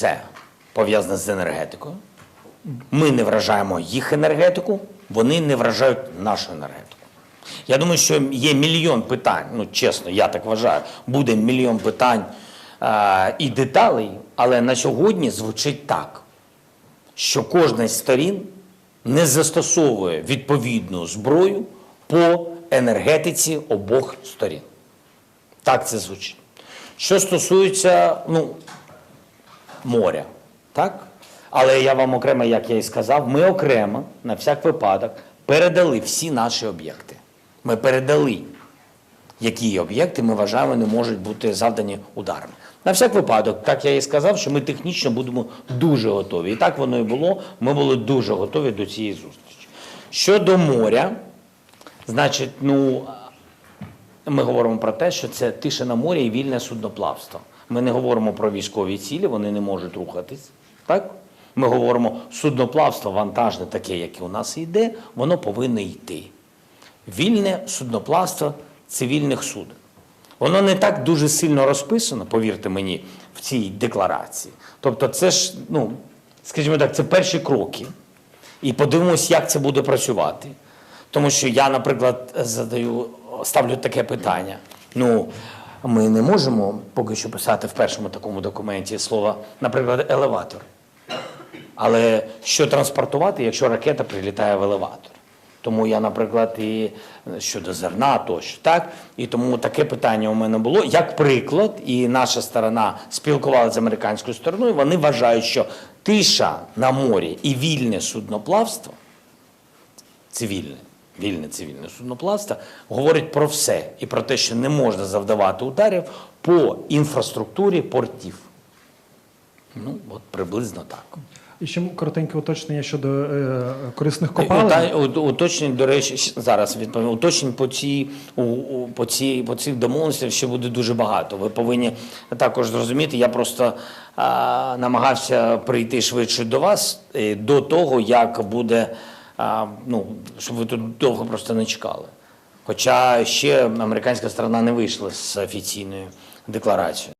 все пов'язане з енергетикою. Ми не вражаємо їх енергетику, вони не вражають нашу енергетику. Я думаю, що є мільйон питань, ну чесно, я так вважаю, буде мільйон питань е, і деталей, але на сьогодні звучить так, що кожна з сторін не застосовує відповідну зброю по енергетиці обох сторін. Так це звучить. Що стосується ну, моря, так? Але я вам окремо, як я і сказав, ми окремо на всяк випадок передали всі наші об'єкти. Ми передали, які об'єкти ми вважаємо не можуть бути завдані ударами. На всяк випадок, так я і сказав, що ми технічно будемо дуже готові. І так воно і було. Ми були дуже готові до цієї зустрічі. Щодо моря, значить, ну ми говоримо про те, що це тиша на морі і вільне судноплавство. Ми не говоримо про військові цілі, вони не можуть рухатись. Так? Ми говоримо судноплавство вантажне, таке, яке у нас йде, воно повинно йти. Вільне судноплавство цивільних суден. Воно не так дуже сильно розписано, повірте мені, в цій декларації. Тобто, це ж, ну, скажімо так, це перші кроки. І подивимось, як це буде працювати. Тому що я, наприклад, задаю, ставлю таке питання. Ну, ми не можемо поки що писати в першому такому документі слово, наприклад, елеватор. Але що транспортувати, якщо ракета прилітає в елеватор? Тому я, наприклад, і щодо зерна тощо, так? І тому таке питання у мене було. Як приклад, і наша сторона спілкувалася з американською стороною, вони вважають, що тиша на морі і вільне судноплавство, цивільне, вільне цивільне судноплавство, говорить про все і про те, що не можна завдавати ударів по інфраструктурі портів. Ну, от приблизно так. І ще коротеньке уточнення щодо е, корисних Та- копалин. Уточнень, до речі, зараз відповім. Уточнень по цій у, у по цій по цих домовленостях ще буде дуже багато. Ви повинні також зрозуміти. Я просто а, намагався прийти швидше до вас е, до того, як буде ну щоб ви тут довго просто не чекали. Хоча ще американська сторона не вийшла з офіційною декларацією.